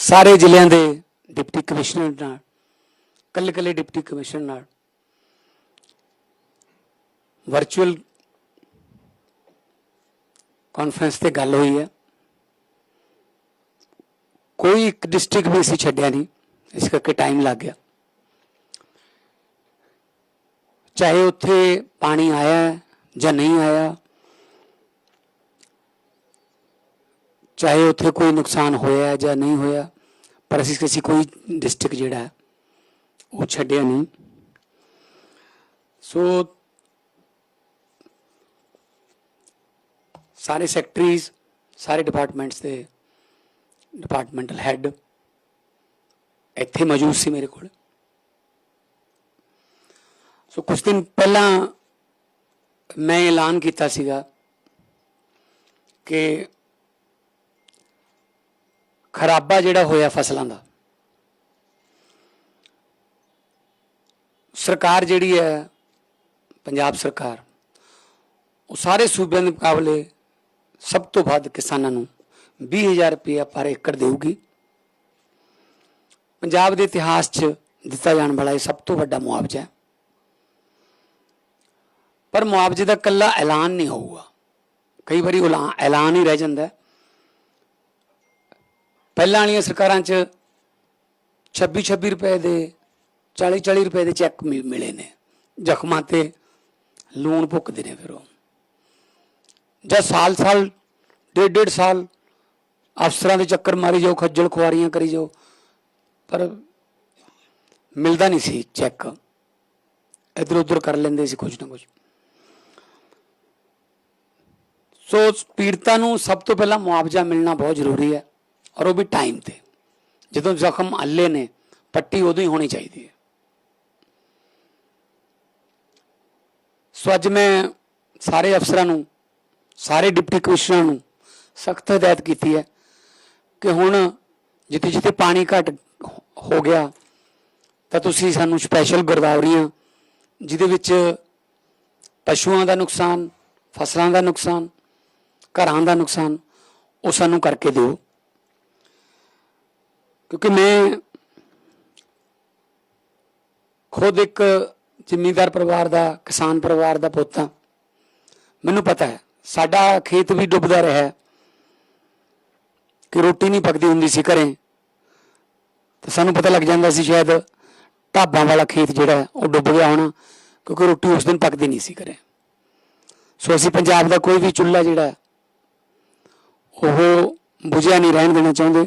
ਸਾਰੇ ਜ਼ਿਲ੍ਹਿਆਂ ਦੇ ਡਿਪਟੀ ਕਮਿਸ਼ਨਰ ਨਾਲ, ਕੱਲੇ ਕੱਲੇ ਡਿਪਟੀ ਕਮਿਸ਼ਨਰ ਨਾਲ, ਵਰਚੁਅਲ ਕਾਨਫਰੰਸ ਤੇ ਗੱਲ ਹੋਈ ਹੈ। ਕੋਈ ਇੱਕ ਡਿਸਟ੍ਰਿਕਟ ਵੀ ਅਸੀਂ ਛੱਡਿਆ ਨਹੀਂ, ਇਸ ਕਰਕੇ ਟਾਈਮ ਲੱਗ ਗਿਆ। ਚਾਹੇ ਉੱਥੇ ਪਾਣੀ ਆਇਆ ਜਾਂ ਨਹੀਂ ਆਇਆ ਚਾਹੇ ਉੱਥੇ ਕੋਈ ਨੁਕਸਾਨ ਹੋਇਆ ਜਾਂ ਨਹੀਂ ਹੋਇਆ, ਪਰ ਅਸੀਂ ਕਿਸੇ ਕੋਈ ਡਿਸਟ੍ਰਿਕਟ ਜਿਹੜਾ ਉਹ ਛੱਡਿਆ ਨਹੀਂ। ਸੋ ਸਾਰੇ ਸੈਕਟਰੀਜ਼ ਸਾਰੇ ਡਿਪਾਰਟਮੈਂਟਸ ਦੇ ਡਿਪਾਰਟਮੈਂਟਲ ਹੈੱਡ ਇੱਥੇ ਮੌਜੂਦ ਸੀ ਮੇਰੇ ਕੋਲ। ਸੋ ਕੁਝ ਦਿਨ ਪਹਿਲਾਂ ਮੈਂ ਐਲਾਨ ਕੀਤਾ ਸੀਗਾ ਕਿ ਖਰਾਬਾ ਜਿਹੜਾ ਹੋਇਆ ਫਸਲਾਂ ਦਾ। ਸਰਕਾਰ ਜਿਹੜੀ ਹੈ, ਪੰਜਾਬ ਸਰਕਾਰ, ਉਹ ਸਾਰੇ ਸੂਬਿਆਂ ਦੇ ਮੁਕਾਬਲੇ ਸਭ ਤੋਂ ਵੱਧ ਕਿਸਾਨਾਂ ਨੂੰ 20000 ਰੁਪਏ ਪਰ ਏਕੜ ਦੇਊਗੀ। ਪੰਜਾਬ ਦੇ ਇਤਿਹਾਸ 'ਚ ਦਿੱਤਾ ਜਾਣ ਵਾਲਾ ਇਹ ਸਭ ਤੋਂ ਵੱਡਾ ਮੁਆਵਜ਼ਾ ਹੈ। ਪਰ ਮੁਆਵਜ਼ੇ ਦਾ ਕੱਲਾ ਐਲਾਨ ਨਹੀਂ ਹੋਊਗਾ। ਕਈ ਵਾਰੀ ਉਲਾ- ਐਲਾਨ ਹੀ ਰਹਿ ਜਾਂਦਾ ਹੈ। ਪਹਿਲਾਂ ਵਾਲੀਆਂ ਸਰਕਾਰਾਂ 'ਚ 26 26 ਰੁਪਏ ਦੇ 40 40 ਰੁਪਏ ਦੇ ਚੈੱਕ ਮਿ- ਮਿਲੇ ਨੇ। ਜ਼ਖਮਾਂ ਤੇ ਲੂਣ ਭੁੱਕਦੇ ਨੇ ਫਿਰ ਉਹ। ਜਾਂ ਸਾਲ ਸਾਲ ਡੇਢ ਡੇਢ ਸਾਲ ਅਫਸਰਾਂ ਦੇ ਚੱਕਰ ਮਾਰੀ ਜਾਓ, ਖੱਜਲ ਖੁਆਰੀਆਂ ਕਰੀ ਜਾਓ, ਪਰ ਮਿਲਦਾ ਨਹੀਂ ਸੀ ਚੈੱਕ। ਇਧਰ ਉਧਰ ਕਰ ਲੈਂਦੇ ਸੀ ਕੁਝ ਨਾ ਕੁਝ। ਸੋ ਪੀੜਤਾਂ ਨੂੰ ਸਭ ਤੋਂ ਪਹਿਲਾਂ ਮੁਆਵਜ਼ਾ ਮਿਲਣਾ ਬਹੁਤ ਜ਼ਰੂਰੀ ਹੈ। ਔਰ ਉਹ ਵੀ ਟਾਈਮ ਤੇ। ਜਦੋਂ ਜ਼ਖਮ ਅੱਲੇ ਨੇ, ਪੱਟੀ ਉਦੋਂ ਹੀ ਹੋਣੀ ਚਾਹੀਦੀ ਹੈ। ਸੋ ਅੱਜ ਮੈਂ ਸਾਰੇ ਅਫਸਰਾਂ ਨੂੰ, ਸਾਰੇ ਡਿਪਟੀ ਕਮਿਸ਼ਨਰਾਂ ਨੂੰ ਸਖਤ ਹਦਾਇਤ ਕੀਤੀ ਹੈ ਕਿ ਹੁਣ ਜਿੱਥੇ ਜਿੱਥੇ ਪਾਣੀ ਘਟ ਹੋ ਗਿਆ, ਤਾਂ ਤੁਸੀਂ ਸਾਨੂੰ ਸਪੈਸ਼ਲ ਗਰਦਾਵਰੀਆਂ ਜਿਹਦੇ ਵਿੱਚ ਪਸ਼ੂਆਂ ਦਾ ਨੁਕਸਾਨ, ਫਸਲਾਂ ਦਾ ਨੁਕਸਾਨ, ਘਰਾਂ ਦਾ ਨੁਕਸਾਨ, ਉਹ ਸਾਨੂੰ ਕਰਕੇ ਦਿਓ। ਕਿਉਂਕਿ ਮੈਂ ਖੁਦ ਇੱਕ ਜ਼ਿਮੀਂਦਾਰ ਪਰਿਵਾਰ ਦਾ, ਕਿਸਾਨ ਪਰਿਵਾਰ ਦਾ ਪੁੱਤ ਹਾਂ। ਮੈਨੂੰ ਪਤਾ ਹੈ, ਸਾਡਾ ਖੇਤ ਵੀ ਡੁੱਬਦਾ ਰਿਹਾ ਕਿ ਰੋਟੀ ਨਹੀਂ ਪੱਕਦੀ ਹੁੰਦੀ ਸੀ ਘਰੇ। ਤੇ ਸਾਨੂੰ ਪਤਾ ਲੱਗ ਜਾਂਦਾ ਸੀ ਸ਼ਾਇਦ ਢਾਬਾਂ ਵਾਲਾ ਖੇਤ ਜਿਹੜਾ ਉਹ ਡੁੱਬ ਗਿਆ ਹੋਣਾ, ਕਿਉਂਕਿ ਰੋਟੀ ਉਸ ਦਿਨ ਪੱਕਦੀ ਨਹੀਂ ਸੀ ਘਰੇ। ਸੋ ਅਸੀਂ ਪੰਜਾਬ ਦਾ ਕੋਈ ਵੀ ਚੁੱਲ੍ਹਾ ਜਿਹੜਾ ਉਹ ਬੁਝਿਆ ਨਹੀਂ, ਰਹਿਣ ਦੇਣਾ ਚਾਹੁੰਦੇ।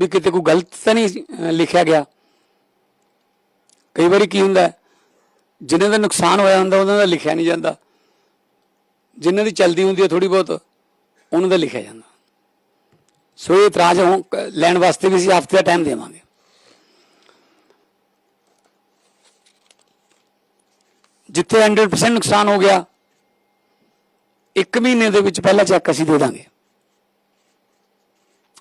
ਵੀ ਕਿਤੇ ਕੋਈ ਗਲਤ ਤਾਂ ਨਹੀਂ ਲਿਖਿਆ ਗਿਆ। ਕਈ ਵਾਰੀ ਕੀ ਹੁੰਦਾ ਹੈ, ਜਿਨ੍ਹਾਂ ਦਾ ਨੁਕਸਾਨ ਹੋਇਆ ਹੁੰਦਾ ਉਹਨਾਂ ਦਾ ਲਿਖਿਆ ਨਹੀਂ ਜਾਂਦਾ। ਜਿਨ੍ਹਾਂ ਦੀ ਚਲਦੀ ਹੁੰਦੀ ਹੈ ਥੋੜੀ ਬਹੁਤ ਉਹਨਾਂ ਦਾ ਲਿਖਿਆ ਜਾਂਦਾ। ਸੋ ਇਹ ਇਤਰਾਜ਼ ਹੋ- ਲੈਣ ਵਾਸਤੇ ਵੀ ਅਸੀਂ ਹਫ਼ਤੇ ਦਾ ਟਾਈਮ ਦੇਵਾਂਗੇ। ਜਿੱਥੇ 100% ਨੁਕਸਾਨ ਹੋ ਗਿਆ ਇੱਕ ਮਹੀਨੇ ਦੇ ਵਿੱਚ ਪਹਿਲਾ ਚੈੱਕ ਅਸੀਂ ਦੇ ਦਾਂਗੇ।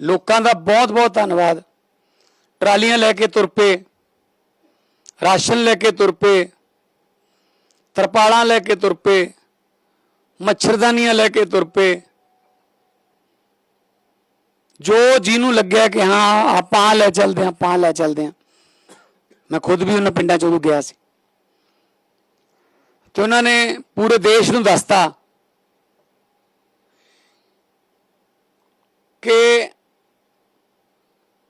ਲੋਕਾਂ ਦਾ ਬਹੁਤ ਬਹੁਤ ਧੰਨਵਾਦ। ਟਰਾਲੀਆਂ ਲੈ ਕੇ ਤੁਰ ਪਏ, ਰਾਸ਼ਨ ਲੈ ਕੇ ਤੁਰ ਪਏ, ਤਰਪਾਲਾਂ ਲੈ ਕੇ ਤੁਰ ਪਏ, ਮੱਛਰਦਾਨੀਆਂ ਲੈ ਕੇ ਤੁਰ ਪਏ। ਜੋ ਜਿਹਨੂੰ ਲੱਗਿਆ ਕਿ ਹਾਂ, ਆਪਾਂ ਲੈ ਚੱਲਦੇ ਹਾਂ, ਆਪਾਂ ਲੈ ਚੱਲਦੇ ਹਾਂ। ਮੈਂ ਖੁਦ ਵੀ ਉਹਨਾਂ ਪਿੰਡਾਂ ਚੋਂ ਗਿਆ ਸੀ। ਤੇ ਉਹਨਾਂ ਨੇ ਪੂਰੇ ਦੇਸ਼ ਨੂੰ ਦੱਸਤਾ ਕਿ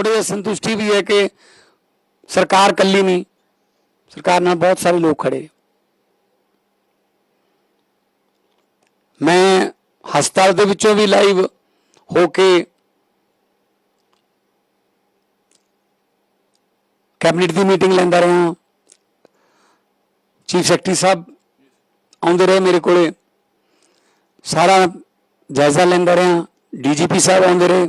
ਥੋੜੀ ਜਿਹੀ ਸੰਤੁਸ਼ਟੀ ਵੀ ਹੈ ਕਿ ਸਰਕਾਰ ਕੱਲੀ ਨਹੀਂ ਸਰਕਾਰ ਨਾਲ ਬਹੁਤ ਸਾਰੇ ਲੋਕ ਖੜੇ ਮੈਂ ਹਸਪਤਾਲ ਦੇ ਵਿੱਚੋਂ ਵੀ ਲਾਈਵ ਹੋ ਕੇ ਕੈਬਨਿਟ ਦੀ ਮੀਟਿੰਗ ਲੈਂਦਾ ਰਿਹਾ ਚੀਫ ਸੈਕਟਰੀ ਸਾਹਿਬ ਆਉਂਦੇ ਰਹੇ ਮੇਰੇ ਕੋਲੇ ਸਾਰਾ ਜਾਇਜ਼ਾ ਲੈਂਦਾ ਰਿਹਾ ਡੀਜੀਪੀ ਸਾਹਿਬ ਆਉਂਦੇ ਰਹੇ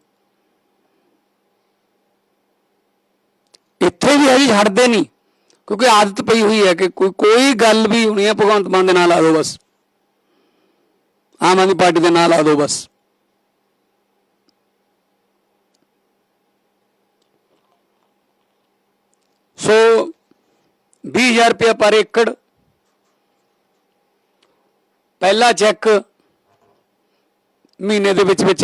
ਇੱਥੇ ਵੀ ਹੈ ਹਟਦੇ ਨਹੀਂ, ਕਿਉਂਕਿ ਆਦਤ ਪਈ ਹੋਈ ਹੈ ਕਿ ਕੋਈ ਕੋਈ ਗੱਲ ਵੀ ਹੋਣੀ ਹੈ, ਭਗਵੰਤ ਮਾਨ ਦੇ ਨਾਲ ਆ ਦਿਓ ਬਸ। ਆਮ ਆਦਮੀ ਪਾਰਟੀ ਦੇ ਨਾਲ ਆ ਦਿਓ ਬਸ। ਸੋ 20000 ਰੁਪਏ ਪਰ ਏਕੜ। ਪਹਿਲਾ ਚੈੱਕ ਮਹੀਨੇ ਦੇ ਵਿੱਚ ਵਿੱਚ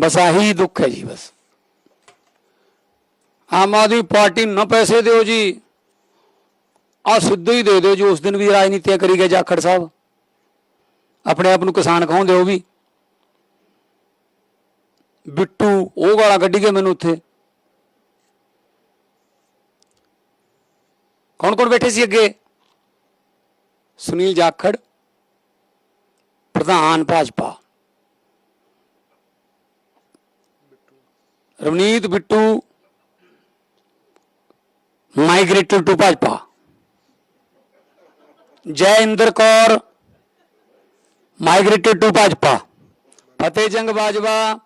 ਬਸ ਆਹੀ ਦੁੱਖ ਹੈ ਜੀ ਬਸ। ਆਮ ਆਦਮੀ ਪਾਰਟੀ ਨੂੰ ਨਾ ਪੈਸੇ ਦਿਓ ਜੀ। ਆ ਸਿੱਧੂ ਹੀ ਦੇ ਦਿਓ ਜੀ, ਉਸ ਦਿਨ ਵੀ ਰਾਜਨੀਤੀਆਂ ਕਰੀ ਗਏ ਜਾਖੜ ਸਾਹਿਬ। ਆਪਣੇ ਆਪ ਨੂੰ ਕਿਸਾਨ ਕਹਾਉਂਦੇ ਉਹ ਵੀ? ਬਿੱਟੂ, ਉਹ ਗਾਲਾਂ ਕੱਢੀ ਗਏ ਮੈਨੂੰ ਉੱਥੇ। ਕੌਣ ਕੌਣ ਬੈਠੇ ਸੀ ਅੱਗੇ? ਸੁਨੀਲ ਜਾਖੜ। ਪ੍ਰਧਾਨ Bhajpa. Ravneet Bittu migrated to Bhajpa. Jai Inder Kaur migrated to Bhajpa. Fateh Jang Bajwa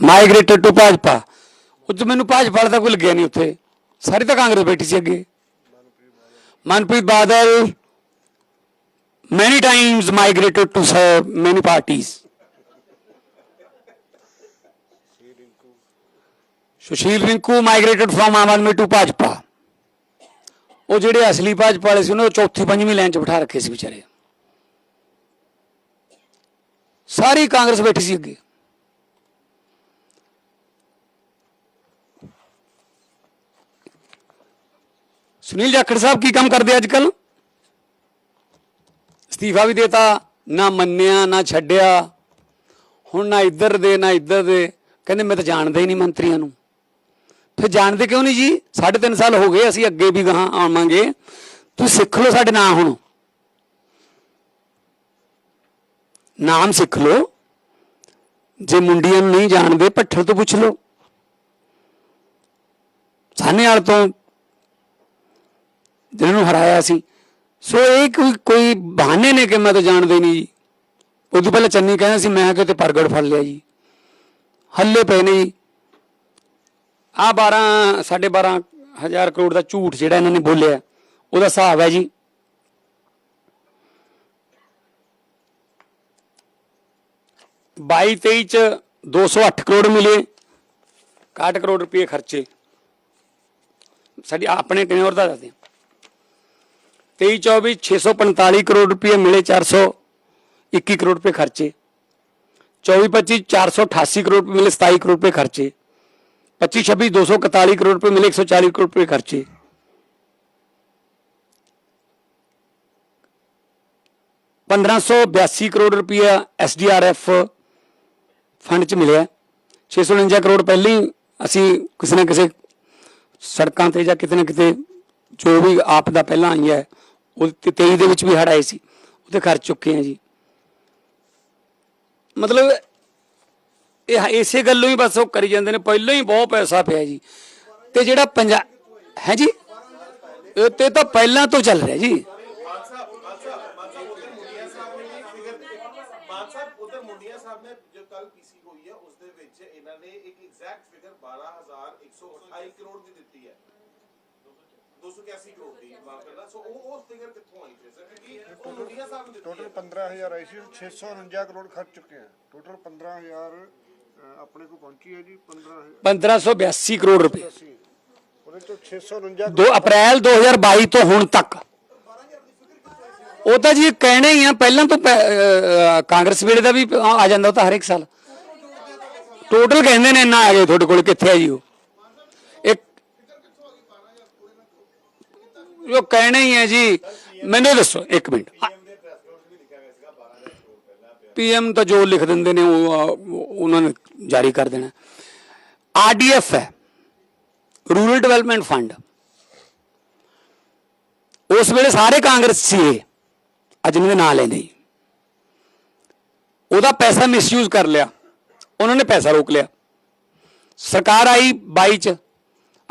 migrated to Bhajpa. ਉਹ ਮੈਨੂੰ ਭਾਜਪਾ ਵਾਲਾ ਤਾਂ ਕੋਈ ਲੱਗਿਆ ਨਹੀਂ ਉੱਥੇ। ਸਾਰੀ ਤਾਂ ਕਾਂਗਰਸ ਬੈਠੀ ਸੀ ਅੱਗੇ। Manpreet Badal many times migrated to serve many parties. Sushil Rinku migrated from Aam Aadmi to Bhajpa ਉਹ ਜਿਹੜੇ ਅਸਲੀ ਭਾਜਪਾ ਵਾਲੇ ਸੀ ਉਹਨਾਂ ਨੂੰ ਚੌਥੀ ਪੰਜਵੀਂ ਲਾਈਨ 'ਚ ਬਿਠਾ ਰੱਖੇ ਸੀ ਵਿਚਾਰੇ ਸਾਰੀ ਕਾਂਗਰਸ ਬੈਠੀ ਸੀ ਅੱਗੇ ਸੁਨੀਲ ਜਾਖੜ ਸਾਹਿਬ ਕੀ ਕੰਮ ਕਰਦੇ ਅੱਜ ਕੱਲ ਅਸਤੀਫਾ ਵੀ ਦੇਤਾ, ਨਾ ਮੰਨਿਆ, ਨਾ ਛੱਡਿਆ। ਹੁਣ ਨਾ ਇੱਧਰ ਦੇ, ਨਾ ਇੱਧਰ ਦੇ। ਕਹਿੰਦੇ ਮੈਂ ਤਾਂ ਜਾਣਦਾ ਹੀ ਨਹੀਂ ਮੰਤਰੀਆਂ ਨੂੰ। ਫਿਰ ਜਾਣਦੇ ਕਿਉਂ ਨਹੀਂ ਜੀ? ਸਾਢੇ ਤਿੰਨ ਸਾਲ ਹੋ ਗਏ, ਅਸੀਂ ਅੱਗੇ ਵੀ ਗਾਹਾਂ ਆਵਾਂਗੇ। ਤੁਸੀਂ ਸਿੱਖ ਲਓ ਸਾਡੇ ਨਾਂ ਹੁਣ। ਨਾਮ ਸਿੱਖ ਲਓ। ਜੇ ਮੁੰਡੀਆਂ ਨੂੰ ਨਹੀਂ ਜਾਣਦੇ ਭੱਠਲ ਤੋਂ ਪੁੱਛ ਲਓ। ਸਾਨੇ ਵਾਲ ਤੋਂ, ਜਿਹਨਾਂ ਨੂੰ ਹਰਾਇਆ ਸੀ। ਸੋ ਇਹ ਕੋਈ ਕੋਈ ਬਹਾਨੇ ਨੇ ਕਿ ਮੈਂ ਤਾਂ ਜਾਣਦੇ ਨਹੀਂ ਜੀ। ਉਦੋਂ ਪਹਿਲਾਂ ਚੰਨੀ ਕਹਿੰਦਾ ਸੀ, ਮੈਂ ਕਿਤੇ ਪ੍ਰਗਟ ਫੜ ਲਿਆ ਜੀ। ਹੱਲੇ ਪਏ ਨੇ ਜੀ। ਆ 12 12.5 ਹਜ਼ਾਰ ਕਰੋੜ ਦਾ ਝੂਠ ਜਿਹੜਾ ਇਹਨਾਂ ਨੇ ਬੋਲਿਆ, ਉਹਦਾ ਹਿਸਾਬ ਹੈ ਜੀ। ਬਾਈ 23 ਚ 208 ਕਰੋੜ ਮਿਲੇ 61 ਕਰੋੜ ਰੁਪਏ ਖਰਚੇ। ਸਾਡੀ ਆਪਣੇ ਟੈਨਿਓਰ ਦਾ ਦੱਸਦੇ ਹਾਂ 23 24 645 ਕਰੋੜ ਰੁਪਏ ਮਿਲੇ 421 ਕਰੋੜ ਰੁਪਏ ਖਰਚੇ। 24 25 488 ਕਰੋੜ ਰੁਪਏ ਮਿਲੇ 27 ਕਰੋੜ ਰੁਪਏ ਖਰਚੇ। 25 26 241 ਕਰੋੜ ਰੁਪਏ ਮਿਲੇ 140 ਕਰੋੜ ਰੁਪਏ ਖਰਚੇ। ਪੰਦਰਾਂ ਸੌ ਬਿਆਸੀ ਕਰੋੜ ਰੁਪਇਆ ਐਸਡੀਆਰਐਫ ਫੰਡ ਚ ਮਿਲਿਆ। 649 ਕਰੋੜ ਪਹਿਲਾਂ ਹੀ ਅਸੀਂ ਕਿਸੇ ਨਾ ਕਿਸੇ ਸੜਕਾਂ ਤੇ ਜਾਂ ਕਿਤੇ ਨਾ ਕਿਤੇ ਜੋ ਵੀ ਆਪ ਦਾ ਪਹਿਲਾਂ ਆਈ ਹੈ ਉਹ 23 ਦੇ ਵਿੱਚ ਵੀ ਹੜ ਆਏ ਸੀ ਉਹਤੇ ਖਰਚ ਚੁੱਕੇ ਆ ਜੀ। ਮਤਲਬ ਇਹ ਇਸੇ ਗੱਲੋਂ ਹੀ ਬਸ ਉਹ ਕਰੀ ਜਾਂਦੇ ਨੇ, ਪਹਿਲਾਂ ਹੀ ਬਹੁਤ ਪੈਸਾ ਪਿਆ ਜੀ। ਤੇ ਜਿਹੜਾ ਪੰਜਾਬ ਹੈ ਜੀ? ਇਹ ਤੇ ਤਾਂ ਪਹਿਲਾਂ ਤੋਂ ਚੱਲ ਰਿਹਾ ਜੀ। ਇਹਨਾਂ ਨੇ ਇੱਕ ਐਗਜ਼ੈਕਟ ਫਿਗਰ 12128 ਕਰੋੜ ਦੀ ਦਿੱਤੀ ਹੈ। 281 ਕਰੋੜ ਦੀ ਮਾਫ ਕਰਨਾ। ਸੋ ਉਹ ਉਹ ਫਿਗਰ ਕਿੱਥੋਂ ਆਈ ਫਿਰ? ਸਰ ਕਿਉਂਕਿ ਉਹ ਮੁੰਡੀਆਂ ਸਾਹਿਬ ਨੇ ਦਿੱਤੀ ਟੋਟਲ ਹੈ। 15000 ਆਈ ਸੀ 649 ਕਰੋੜ ਖਰਚ ਚੁੱਕੇ ਆ। ਟੋਟਲ 15000 ਅ, ਆਪਣੇ ਕੋ ਪਹੁੰਚੀ ਹੈ ਜੀ 15000 1582 ਕਰੋੜ ਰੁਪਏ। ਉਹਦੇ ਚੋਂ 649 2 ਅਪ੍ਰੈਲ 2022 ਤੋਂ ਹੁਣ ਤੱਕ। ਉਹ ਤਾਂ ਜੀ ਕਹਿਣੇ ਹੀ ਆ ਪਹਿਲਾਂ ਤੋਂ ਪੈ- ਅਹ, ਅਹ, ਕਾਂਗਰਸ ਵੇਲੇ ਦਾ ਵੀ ਆ ਆ ਜਾਂਦਾ ਉਹ ਤਾਂ ਹਰ ਇੱਕ ਸਾਲ। ਟੋਟਲ ਕਹਿੰਦੇ ਨੇ ਇੰਨਾ ਆ ਗਏ ਤੁਹਾਡੇ ਕੋਲ ਕਿੱਥੇ ਆ ਜੀ ਉਹ? ਜੋ ਕਹਿਣਾ ਹੀ ਹੈ ਜੀ ਮੈਨੂੰ ਦੱਸੋ ਇੱਕ ਮਿੰਟ। ਪੀਐਮ ਤਾਂ ਜੋ ਲਿਖ ਦਿੰਦੇ ਨੇ ਉਹ ਉਹ- ਉਹਨਾਂ ਨੇ ਜਾਰੀ ਕਰ ਦੇਣਾ। ਆਰਡੀਐਫ ਹੈ ਰੂਰਲ ਡਿਵੈਲਪਮੈਂਟ ਫੰਡ। ਉਸ ਵੇਲੇ ਸਾਰੇ ਕਾਂਗਰਸ ਸੀ ਇਹ ਅੱਜ ਇਹਨਾਂ ਦੇ ਨਾਂ ਲੈਂਦੇ ਜੀ ਉਹਦਾ ਪੈਸਾ ਮਿਸਯੂਜ਼ ਕਰ ਲਿਆ ਉਹਨਾਂ ਨੇ ਪੈਸਾ ਰੋਕ ਲਿਆ। ਸਰਕਾਰ ਆਈ 22 ਚ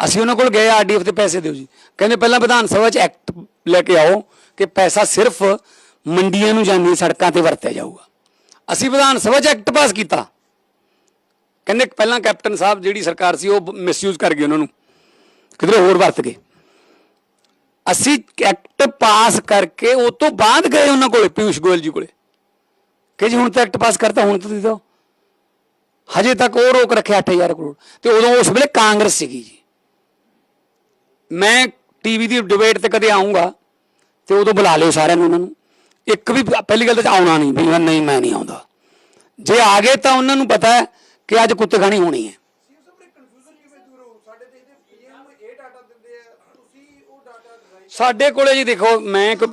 ਅਸੀਂ ਉਹਨਾਂ ਕੋਲ ਗਏ ਆਰਡੀਐਫ ਤੇ ਪੈਸੇ ਦਿਓ ਜੀ। ਕਹਿੰਦੇ ਪਹਿਲਾਂ ਵਿਧਾਨ ਸਭਾ ਚ ਐਕਟ ਲੈ ਕੇ ਆਓ ਕਿ ਪੈਸਾ ਸਿਰਫ ਮੰਡੀਆਂ ਨੂੰ ਜਾਂਦੀਆਂ ਸੜਕਾਂ ਤੇ ਵਰਤਿਆ ਜਾਊਗਾ। ਅਸੀਂ ਵਿਧਾਨ ਸਭਾ ਚ ਐਕਟ ਪਾਸ ਕੀਤਾ। ਕਹਿੰਦੇ ਪਹਿਲਾਂ ਕੈਪਟਨ ਸਾਹਿਬ ਜਿਹੜੀ ਸਰਕਾਰ ਸੀ, ਉਹ ਮਿਸਯੂਜ਼ ਕਰ ਗਈ ਉਹਨਾਂ ਨੂੰ। ਕਿਧਰੇ ਹੋਰ ਵਰਤ ਗਏ। ਅਸੀਂ ਐਕਟ ਪਾਸ ਕਰਕੇ ਉਹ ਤੋਂ ਬਾਅਦ ਗਏ ਉਹਨਾਂ ਕੋਲੇ ਪਿਊਸ਼ ਗੋਇਲ ਜੀ ਕੋਲੇ। ਕਿ ਜੀ ਹੁਣ ਤਾਂ ਐਕਟ ਪਾਸ ਕਰਤਾ, ਹੁਣ ਤਾਂ ਦੇ ਦਿਓ ਹਜੇ ਤੱਕ ਉਹ ਰੋਕ ਰੱਖਿਆ 8000 ਕਰੋੜ। ਤੇ ਉਦੋਂ ਉਸ ਵੇਲੇ ਕਾਂਗਰਸ ਸੀਗੀ ਜੀ। ਮੈਂ ਟੀਵੀ ਦੀ ਡਿਬੇਟ ਤੇ ਕਦੇ ਆਉਂਗਾ ਤੇ ਉਦੋਂ ਬੁਲਾ ਲਿਓ ਸਾਰਿਆਂ ਨੂੰ ਉਹਨਾਂ ਨੂੰ। ਇੱਕ ਵੀ ਪਹਿਲੀ ਗੱਲ ਤਾਂ ਆਉਣਾ ਨਹੀਂ ਵੀ ਨਹੀਂ ਮੈਂ ਨਹੀਂ ਆਉਂਦਾ। ਜੇ ਆ ਗਏ ਤਾਂ ਉਹਨਾਂ ਨੂੰ ਪਤਾ ਹੈ ਕਿ ਅੱਜ ਕੁੱਤੇ ਖਾਣੀ ਹੋਣੀ ਹੈ। ਸਾਡੇ ਕੋਲੇ ਜੀ ਦੇਖੋ ਮੈਂ ਇੱਕ